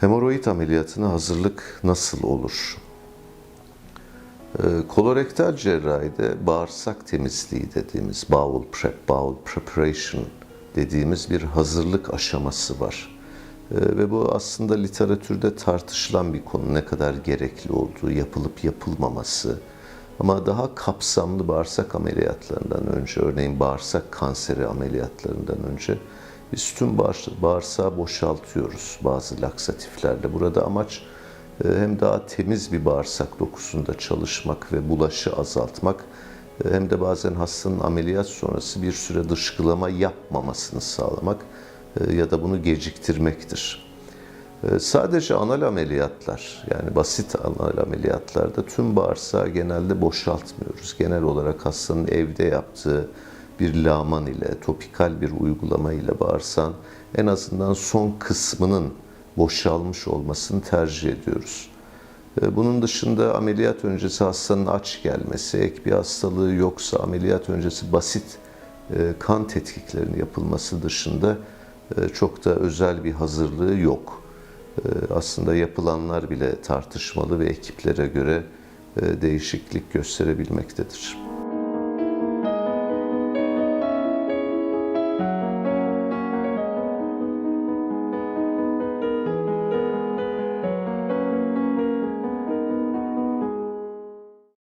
Hemoroid ameliyatına hazırlık nasıl olur? Ee, Kolorektal cerrahide bağırsak temizliği dediğimiz bowel prep, bowel preparation dediğimiz bir hazırlık aşaması var. Ee, Ve bu aslında literatürde tartışılan bir konu. Ne kadar gerekli olduğu, yapılıp yapılmaması. Ama daha kapsamlı bağırsak ameliyatlarından önce, örneğin bağırsak kanseri ameliyatlarından önce biz bağırs- bağırsağı boşaltıyoruz bazı laksatiflerle. Burada amaç e, hem daha temiz bir bağırsak dokusunda çalışmak ve bulaşı azaltmak e, hem de bazen hastanın ameliyat sonrası bir süre dışkılama yapmamasını sağlamak e, ya da bunu geciktirmektir. Sadece anal ameliyatlar yani basit anal ameliyatlarda tüm bağırsağı genelde boşaltmıyoruz. Genel olarak hastanın evde yaptığı bir laman ile, topikal bir uygulama ile bağırsağın en azından son kısmının boşalmış olmasını tercih ediyoruz. E, Bunun dışında ameliyat öncesi hastanın aç gelmesi, ek bir hastalığı yoksa ameliyat öncesi basit e, kan tetkiklerinin yapılması dışında e, çok da özel bir hazırlığı yok. Aslında yapılanlar bile tartışmalı ve ekiplere göre değişiklik gösterebilmektedir.